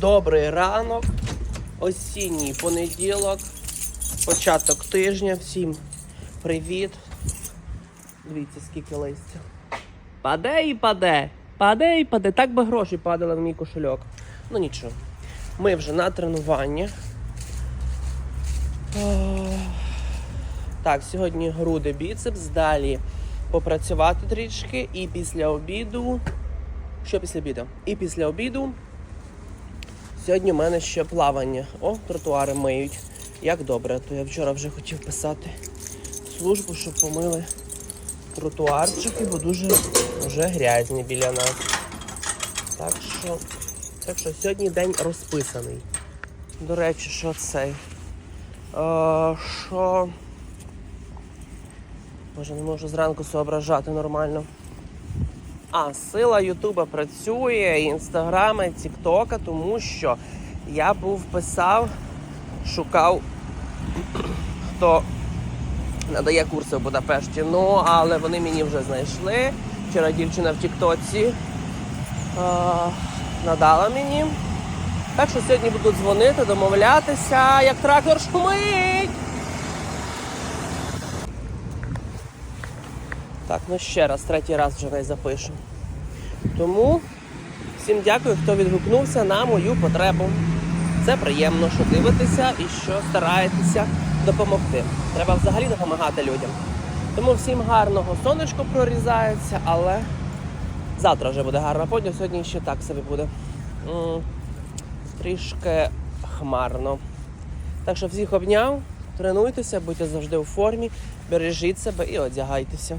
Добрий ранок, осінній понеділок, початок тижня. Всім привіт. Дивіться, скільки листя. Паде і паде. Паде і паде. Так би гроші падали в мій кошельок. Ну нічого. Ми вже на тренуванні. Так, сьогодні груди біцепс, далі попрацювати трішки і після обіду. Що після обіду? І після обіду Сьогодні в мене ще плавання. О, тротуари миють. Як добре, то я вчора вже хотів писати в службу, щоб помили тротуарчики, бо дуже вже грязні біля нас. Так що, так що сьогодні день розписаний. До речі, що цей? Е, що. Боже, не можу зранку соображати нормально. А, сила Ютуба працює, Інстаграма, і Тіктока, тому що я був писав, шукав, хто надає курси в Будапешті. Ну, але вони мені вже знайшли. Вчора дівчина в Тіктоці надала мені. Так що сьогодні буду дзвонити, домовлятися, як трактор шумить. Так, ну ще раз, третій раз вже не запишу. Тому всім дякую, хто відгукнувся на мою потребу. Це приємно, що дивитеся і що стараєтеся допомогти. Треба взагалі допомагати людям. Тому всім гарного сонечко прорізається, але завтра вже буде гарна подня, сьогодні ще так собі буде. Трішки хмарно. Так що всіх обняв, тренуйтеся, будьте завжди у формі, бережіть себе і одягайтеся.